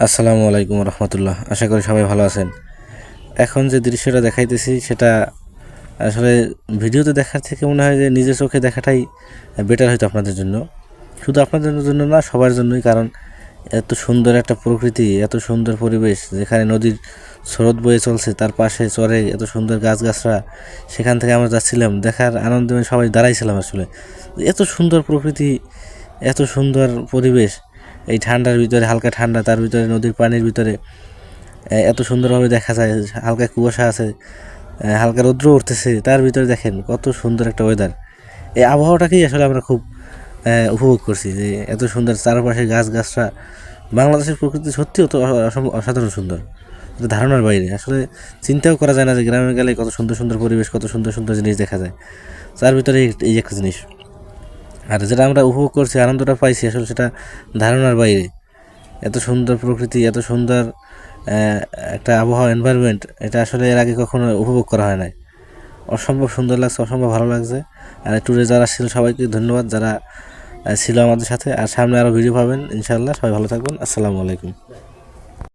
আসসালামু আলাইকুম রহমতুল্লাহ। আশা করি সবাই ভালো আছেন। এখন যে দৃশ্যটা দেখাইতেছি, সেটা আসলে ভিডিওতে দেখার থেকে মনে হয় যে নিজের চোখে দেখাটাই বেটার হয়তো আপনাদের জন্য। শুধু আপনাদের জন্য না, সবার জন্যই, কারণ এত সুন্দর একটা প্রকৃতি, এত সুন্দর পরিবেশ, যেখানে নদীর স্রোত বয়ে চলছে, তার পাশে চরে এত সুন্দর গাছগাছরা সেখান থেকে আমরা যাচ্ছিলাম, দেখার আনন্দে সবাই দাঁড়াইছিলাম আসলে। এত সুন্দর প্রকৃতি, এত সুন্দর পরিবেশ এই ঠান্ডার ভিতরে, হালকা ঠান্ডা, তার ভিতরে, নদীর পানির ভিতরে এত সুন্দরভাবে দেখা যায়, হালকা কুয়াশা আছে হালকা রৌদ্র উঠতেছে, তার ভিতরে দেখেন কত সুন্দর একটা ওয়েদার এই আবহাওয়াটাকেই আসলে আমরা খুব উপভোগ করছি যে এত সুন্দর চারপাশে গাছ গাছরা বাংলাদেশের প্রকৃতি সত্যি অত অসাধারণ সুন্দর। ধারণার বাইরে, আসলে চিন্তাও করা যায় না যে গ্রামে গেলে কত সুন্দর সুন্দর পরিবেশ, কত সুন্দর সুন্দর জিনিস দেখা যায়। তার ভিতরে এই- একটা জিনিস। আর যেটা আমরা উপভোগ করছি, আনন্দটা পাইছি, আসলে সেটা ধারণার বাইরে। এত সুন্দর প্রকৃতি, এত সুন্দর একটা আবহাওয়া এনভায়রনমেন্ট এটা আসলে এর আগে কখনো উপভোগ করা হয় নাই। অসম্ভব সুন্দর লাগছে, অসম্ভব ভালো লাগছে। আর ট্যুরে যারা ছিল, সবাইকে ধন্যবাদ যারা ছিল আমাদের সাথে। আর সামনে আরও ভিডিও পাবেন ইনশাল্লাহ সবাই ভালো থাকবেন। আসসালামু আলাইকুম।